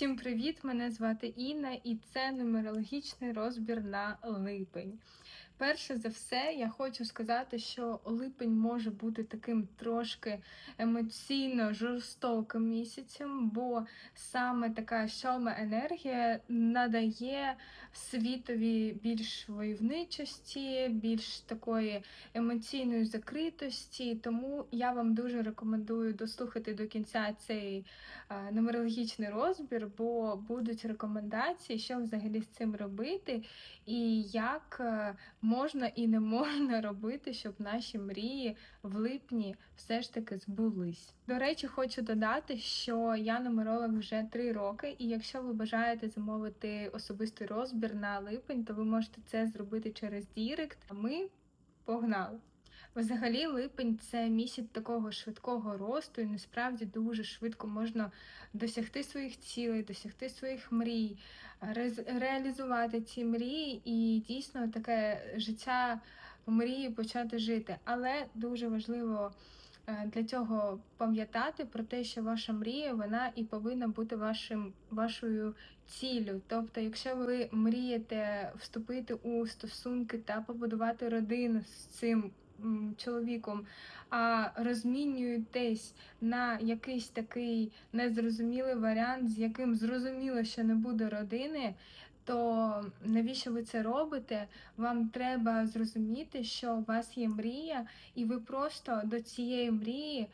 Всім привіт! Мене звати Інна, і це нумерологічний розбір на липень. Перше за все, я хочу сказати, що липень може бути таким трошки емоційно жорстоким місяцем, бо саме така сьома енергія надає світові більш войовничості, більш такої емоційної закритості. Тому я вам дуже рекомендую дослухати до кінця цей е, нумерологічний розбір, бо будуть рекомендації, що взагалі з цим робити, і як е, можна і не можна робити, щоб наші мрії в липні все ж таки збулись. До речі, хочу додати, що я нумеролог вже три роки, і якщо ви бажаєте замовити особистий розбір на липень, то ви можете це зробити через Дірект. А ми погнали! Взагалі, липень це місяць такого швидкого росту, і насправді дуже швидко можна досягти своїх цілей, досягти своїх мрій, реалізувати ці мрії і дійсно таке життя мрії почати жити. Але дуже важливо е, для цього пам'ятати про те, що ваша мрія вона і повинна бути вашим вашою ціллю. Тобто, якщо ви мрієте вступити у стосунки та побудувати родину з цим чоловіком, а розмінюєтесь на якийсь такий незрозумілий варіант, з яким зрозуміло, що не буде родини. То навіщо ви це робите? Вам треба зрозуміти, що у вас є мрія, і ви просто до цієї мрії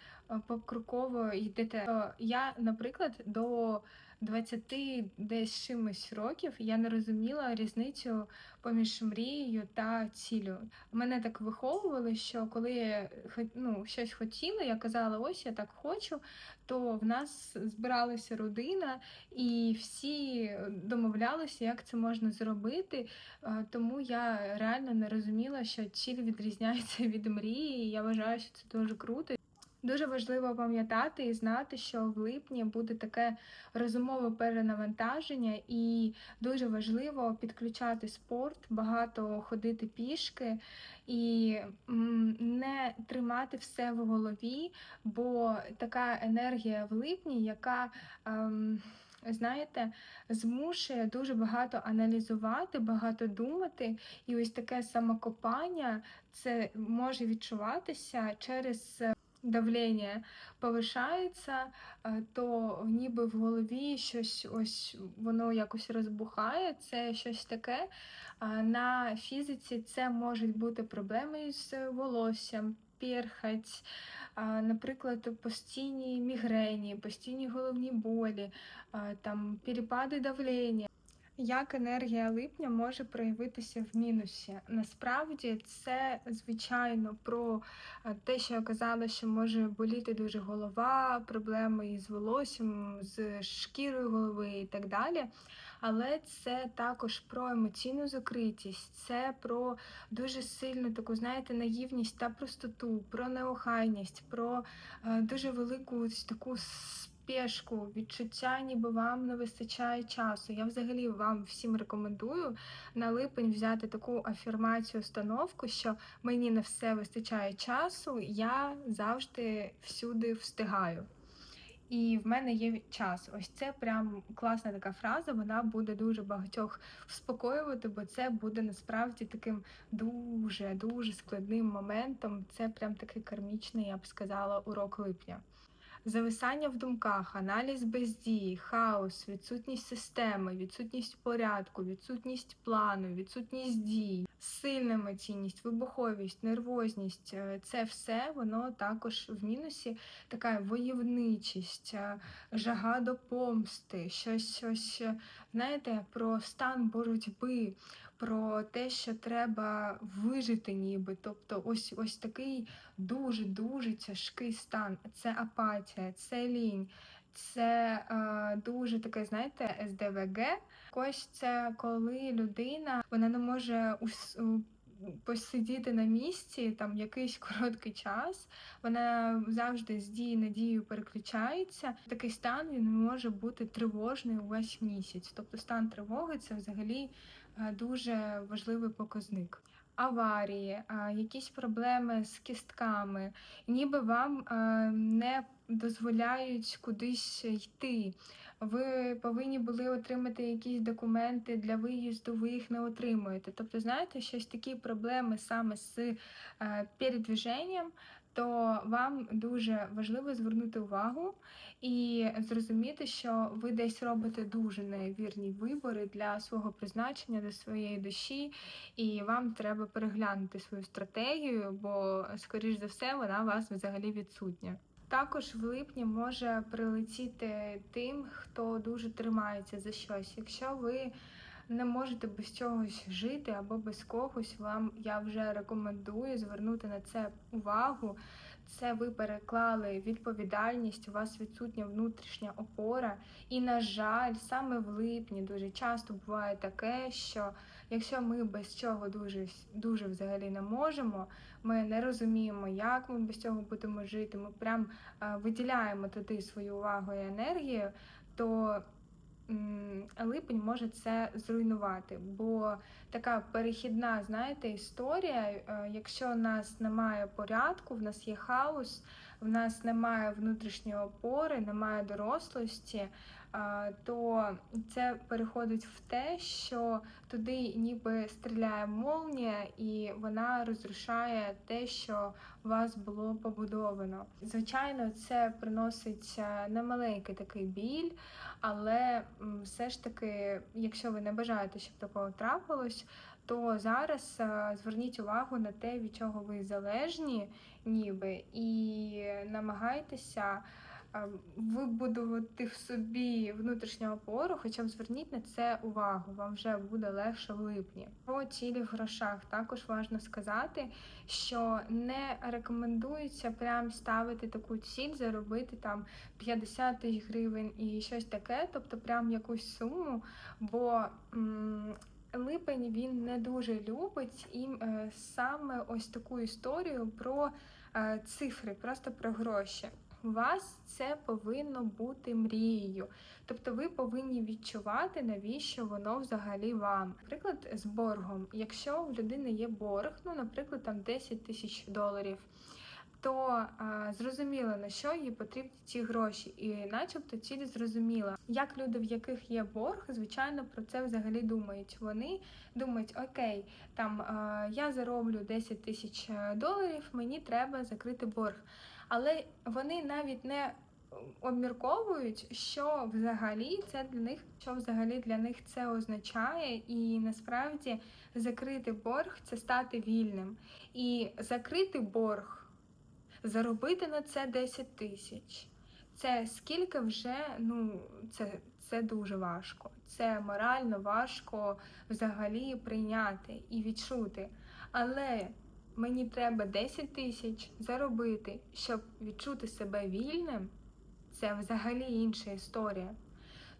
покроково йдете. Я, наприклад, до 20 десь чимось років я не розуміла різницю поміж мрією та ціллю. Мене так виховували, що коли я ну, щось хотіла, я казала, ось я так хочу, то в нас збиралася родина, і всі домовлялися, як це можна зробити. Тому я реально не розуміла, що ціль відрізняється від мрії. і Я вважаю, що це дуже круто. Дуже важливо пам'ятати і знати, що в липні буде таке розумове перенавантаження, і дуже важливо підключати спорт, багато ходити пішки і не тримати все в голові, бо така енергія в липні, яка ем, Знаєте, змушує дуже багато аналізувати, багато думати, і ось таке самокопання це може відчуватися через давлення повишається, е, то ніби в голові щось ось воно якось розбухає, це щось таке. На фізиці це можуть бути проблеми з волоссям, перхоть, а, наприклад, постійні мігрені, постійні головні болі, там перепади давлення. Як енергія липня може проявитися в мінусі? Насправді це звичайно про е, те, що я казала, що може боліти дуже голова, проблеми із волоссям, з шкірою голови і так далі. Але це також про емоційну закритість, це про дуже сильну таку, знаєте, наївність та простоту, про неохайність, про е, дуже велику таку спешку, відчуття, ніби вам не вистачає часу. Я взагалі вам всім рекомендую на липень взяти таку афірмацію, установку, що мені на все вистачає часу, я завжди всюди встигаю. І в мене є час. Ось це прям класна така фраза. Вона буде дуже багатьох вспокоювати, бо це буде насправді таким дуже дуже складним моментом. Це прям такий кармічний, я б сказала, урок липня. Зависання в думках, аналіз бездії, хаос, відсутність системи, відсутність порядку, відсутність плану, відсутність дій, сильна емоційність, вибуховість, нервозність е, це все воно також в мінусі. Така войовничість, е, жага до помсти, щось, щось, е, знаєте, про стан боротьби, про те, що треба вижити, ніби. Тобто, ось ось такий дуже-дуже тяжкий стан. Це апатія, це лінь. Це е, дуже таке, знаєте, СДВГ. Ось це коли людина вона не може посидіти на місці там якийсь короткий час. Вона завжди з дії на дію переключається. Такий стан він може бути тривожний увесь місяць. Тобто стан тривоги це взагалі е, дуже важливий показник. Аварії, е, якісь проблеми з кістками, ніби вам е, не дозволяють кудись йти. Ви повинні були отримати якісь документи для виїзду, ви їх не отримуєте. Тобто, знаєте, щось такі проблеми саме з е, передвіженням, то вам дуже важливо звернути увагу і зрозуміти, що ви десь робите дуже невірні вибори для свого призначення, для своєї душі, і вам треба переглянути свою стратегію, бо, скоріш за все, вона у вас взагалі відсутня. Також в липні може прилетіти тим, хто дуже тримається за щось. Якщо ви не можете без чогось жити або без когось, вам я вже рекомендую звернути на це увагу. Це ви переклали відповідальність, у вас відсутня внутрішня опора. І, на жаль, саме в липні дуже часто буває таке, що якщо ми без чого дуже дуже взагалі не можемо, ми не розуміємо, як ми без цього будемо жити. Ми прям виділяємо туди свою увагу і енергію, то липень може це зруйнувати, бо така перехідна, знаєте, історія. Е, якщо у нас немає порядку, в нас є хаос, в нас немає внутрішньої опори, немає дорослості, то це переходить в те, що туди ніби стріляє молнія, і вона розрушає те, що у вас було побудовано. Звичайно, це приносить е, немаленький такий біль, але все ж таки, якщо ви не бажаєте, щоб такого трапилось, то зараз е, зверніть увагу на те, від чого ви залежні, ніби, і намагайтеся. Ем, вибудувати в собі внутрішню опору, хоча б зверніть на це увагу, вам вже буде легше в липні. Про цілі в грошах також важливо сказати, що не рекомендується прям ставити таку ціль, заробити там 50 тисяч гривень і щось таке, тобто прям якусь суму, бо м липень він не дуже любить і е, саме ось таку історію про е, цифри, просто про гроші вас це повинно бути мрією. Тобто ви повинні відчувати, навіщо воно взагалі вам. Наприклад, з боргом. Якщо в людини є борг, ну, наприклад, там 10 тисяч доларів. То а, зрозуміло, на що їй потрібні ці гроші, і, начебто, ціль зрозуміла, як люди, в яких є борг, звичайно, про це взагалі думають. Вони думають, окей, там а, я зароблю 10 тисяч доларів, мені треба закрити борг але вони навіть не обмірковують, що взагалі це для них, що взагалі для них це означає, і насправді закрити борг це стати вільним. І закрити борг, заробити на це 10 тисяч. Це скільки вже, ну, це це дуже важко. Це морально важко взагалі прийняти і відчути. Але мені треба 10 тисяч заробити, щоб відчути себе вільним, це взагалі інша історія.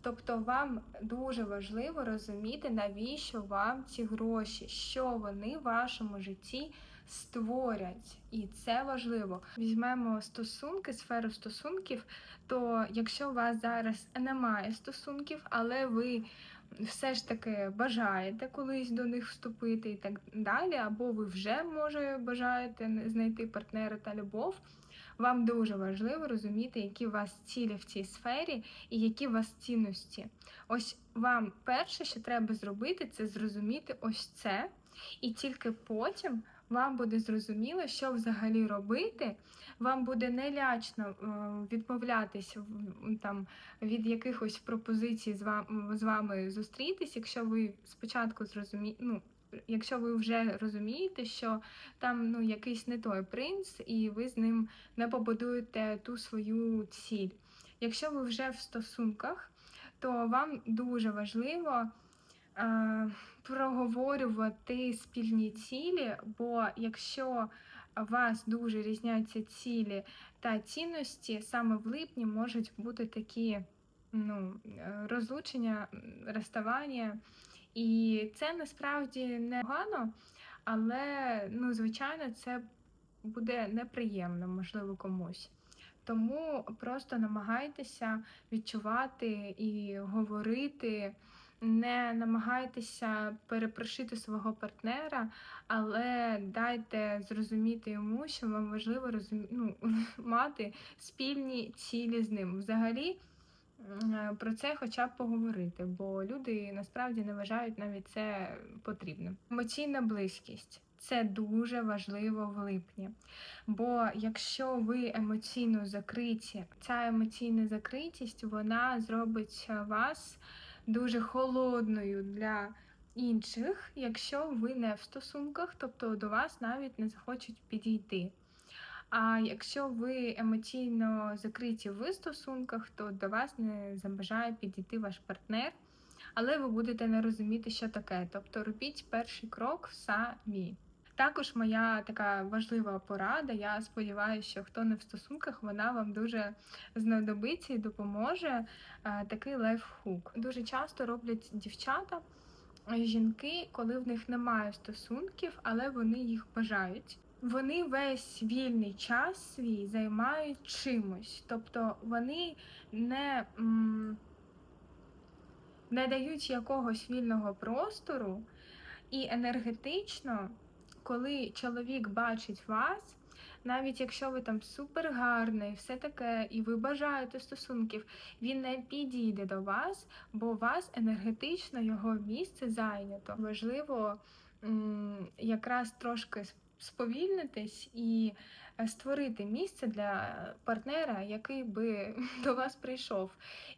Тобто вам дуже важливо розуміти, навіщо вам ці гроші, що вони в вашому житті створять. І це важливо. Візьмемо стосунки, сферу стосунків, то якщо у вас зараз немає стосунків, але ви все ж таки бажаєте колись до них вступити і так далі, або ви вже може бажаєте знайти партнера та любов. Вам дуже важливо розуміти, які у вас цілі в цій сфері і які у вас цінності. Ось вам перше, що треба зробити, це зрозуміти ось це, і тільки потім вам буде зрозуміло, що взагалі робити. Вам буде нелячно е, відмовлятись там від якихось пропозицій з вами з вами зустрітись, якщо ви спочатку зрозумієте, ну, Якщо ви вже розумієте, що там ну, якийсь не той принц, і ви з ним не побудуєте ту свою ціль. Якщо ви вже в стосунках, то вам дуже важливо проговорювати спільні цілі, бо якщо вас дуже різняться цілі та цінності, саме в липні можуть бути такі ну, розлучення, розставання. І це насправді не погано, але, ну, звичайно, це буде неприємно, можливо, комусь. Тому просто намагайтеся відчувати і говорити не намагайтеся перепрошити свого партнера, але дайте зрозуміти йому, що вам важливо розум... ну, мати спільні цілі з ним. Взагалі, е, про це хоча б поговорити, бо люди насправді не вважають навіть це потрібним. Емоційна близькість це дуже важливо в липні. Бо якщо ви емоційно закриті, ця емоційна закритість вона зробить вас дуже холодною для інших, якщо ви не в стосунках, тобто до вас навіть не захочуть підійти. А якщо ви емоційно закриті в стосунках, то до вас не забажає підійти ваш партнер, але ви будете не розуміти, що таке. Тобто робіть перший крок самі. Також моя така важлива порада. Я сподіваюся, що хто не в стосунках, вона вам дуже знадобиться і допоможе. Е, Такий лайфхук. Дуже часто роблять дівчата, е, жінки, коли в них немає стосунків, але вони їх бажають. Вони весь вільний час свій займають чимось, тобто вони не, не дають якогось вільного простору і енергетично, коли чоловік бачить вас, навіть якщо ви там супер гарний, все таке, і ви бажаєте стосунків, він не підійде до вас, бо у вас енергетично його місце зайнято. Важливо якраз трошки сповільнитись і створити місце для партнера, який би до вас прийшов.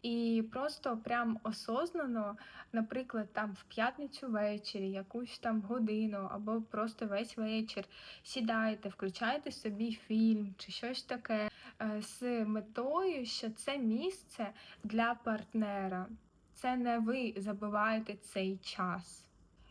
І просто прям осознано, наприклад, там в п'ятницю ввечері, якусь там годину, або просто весь вечір сідаєте, включаєте собі фільм чи щось таке е, з метою, що це місце для партнера. Це не ви забиваєте цей час.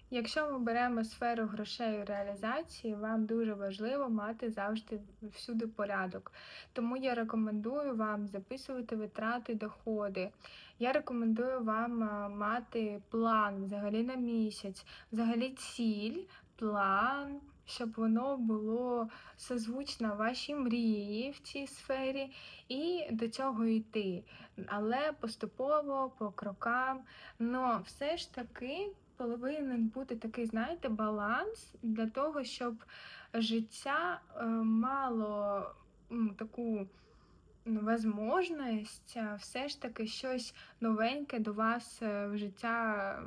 Якщо ми беремо сферу грошей і реалізації, вам дуже важливо мати завжди всюди порядок. Тому я рекомендую вам записувати витрати, доходи. Я рекомендую вам мати план взагалі на місяць, взагалі ціль, план, щоб воно було созвучно вашій мрії в цій сфері, і до цього йти. Але поступово, по крокам. Но все ж таки повинен бути такий, знаєте, баланс для того, щоб життя е, мало таку можливість все ж таки щось новеньке до вас е, в життя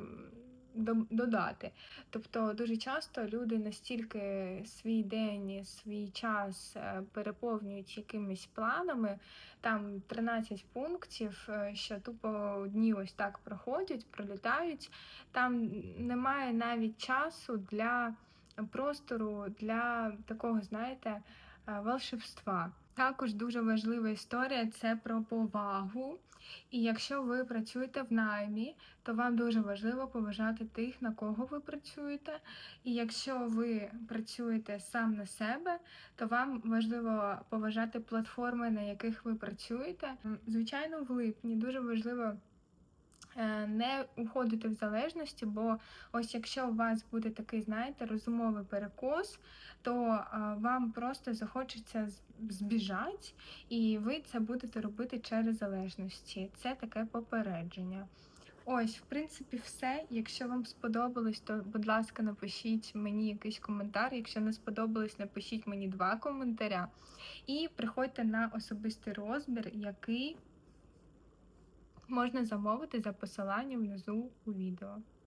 додати. Тобто дуже часто люди настільки свій день, свій час е, переповнюють якимись планами, там 13 пунктів, е, що тупо дні ось так проходять, пролітають. Там немає навіть часу для простору, для такого, знаєте, е, волшебства. Також дуже важлива історія це про повагу. І якщо ви працюєте в наймі, то вам дуже важливо поважати тих, на кого ви працюєте. І якщо ви працюєте сам на себе, то вам важливо поважати платформи, на яких ви працюєте. Звичайно, в липні дуже важливо. Е, Не уходити в залежності, бо ось якщо у вас буде такий, знаєте, розумовий перекос, то е, вам просто захочеться збіжати, і ви це будете робити через залежності. Це таке попередження. Ось, в принципі, все. Якщо вам сподобалось, то, будь ласка, напишіть мені якийсь коментар. Якщо не сподобалось, напишіть мені два коментаря. І приходьте на особистий розбір, який можна замовити за посиланням внизу у відео.